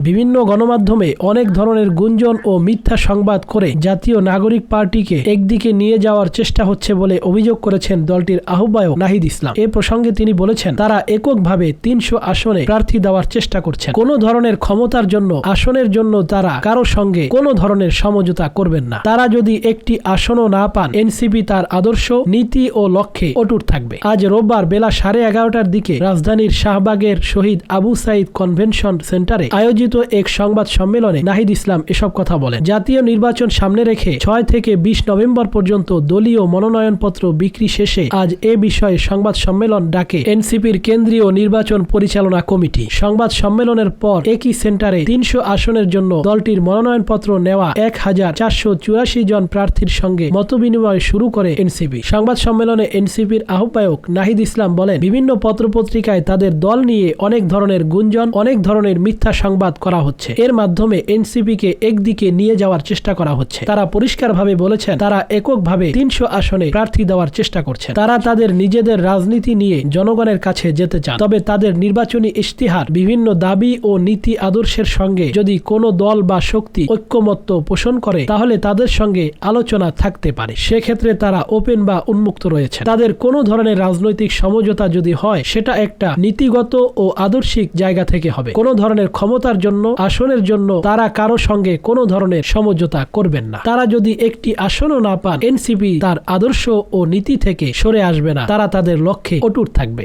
বিভিন্ন গণমাধ্যমে অনেক ধরনের গুঞ্জন ও মিথ্যা সংবাদ করে জাতীয় নাগরিক পার্টিকে একদিকে নিয়ে যাওয়ার চেষ্টা হচ্ছে বলে অভিযোগ করেছেন দলটির আহ্বায়ক নাহিদ ইসলাম। এ প্রসঙ্গে তিনি বলেছেন, তারা এককভাবে তিনশো আসনে প্রার্থী দেওয়ার চেষ্টা করছেন। কোনো ধরনের ক্ষমতার জন্য, আসনের জন্য তারা কারও সঙ্গে কোনো ধরনের সমঝোতা করবেন না। তারা যদি একটি আসনও না পান, এনসিপি তার আদর্শ, নীতি ও লক্ষ্যে অটুট থাকবে। আজ রোববার বেলা সাড়ে এগারোটার দিকে রাজধানীর শাহবাগের শহীদ আবু সাইদ কনভেনশন সেন্টারে আয়োজিত এক সংবাদ সম্মেলনে নাহিদ ইসলাম এসব কথা বলেন। জাতীয় নির্বাচন সামনে রেখে ছয় থেকে বিশ নভেম্বর পর্যন্ত দলীয় মনোনয়নপত্র বিক্রি শেষে আজ এ বিষয়ে সংবাদ সম্মেলন ডাকে এনসিপির কেন্দ্রীয় নির্বাচন পরিচালনা কমিটি। সংবাদ সম্মেলনের পর একই সেন্টারে তিনশো আসনের জন্য দলটির মনোনয়নপত্র নেওয়া এক হাজার চারশো চুরাশি জন প্রার্থীর সঙ্গে মতবিনিময় শুরু করে এনসিপি। সংবাদ সম্মেলনে এনসিপির আহ্বায়ক নাহিদ ইসলাম বলেন, বিভিন্ন পত্রপত্রিকায় তাদের দল নিয়ে অনেক ধরনের গুঞ্জন, অনেক ধরনের মিথ্যা সংবাদ করা হচ্ছে। এর মাধ্যমে এনসিপি কে একদিকে নিয়ে যাওয়ার চেষ্টা করা হচ্ছে। তারা পরিষ্কারভাবে বলেছেন, তারা এককভাবে তিনশো আসনে প্রার্থী দেওয়ার চেষ্টা করছে তারা তাদের নিজেদের রাজনীতি নিয়ে জনগণের কাছে যেতে চান। তবে তাদের নির্বাচনী ইশতিহার, বিভিন্ন দাবি ও নীতি আদর্শের সঙ্গে যদি কোনো দল বা শক্তি ঐক্যমত্য পোষণ করে, তাহলে তাদের সঙ্গে আলোচনা থাকতে পারে। সেক্ষেত্রে তারা ওপেন বা উন্মুক্ত রয়েছে তাদের কোনো ধরনের রাজনৈতিক সমঝোতা যদি হয়, সেটা একটা নীতিগত ও আদর্শিক জায়গা থেকে হবে। কোনো ধরনের ক্ষমতার জন্য, আসনের জন্য তারা কারও সঙ্গে কোনো ধরনের সমঝোতা করবেন না। তারা যদি একটি আসনও না পান, এনসিপি তার আদর্শ ও নীতি থেকে সরে আসবে না। তারা তাদের লক্ষ্যে অটুট থাকবে।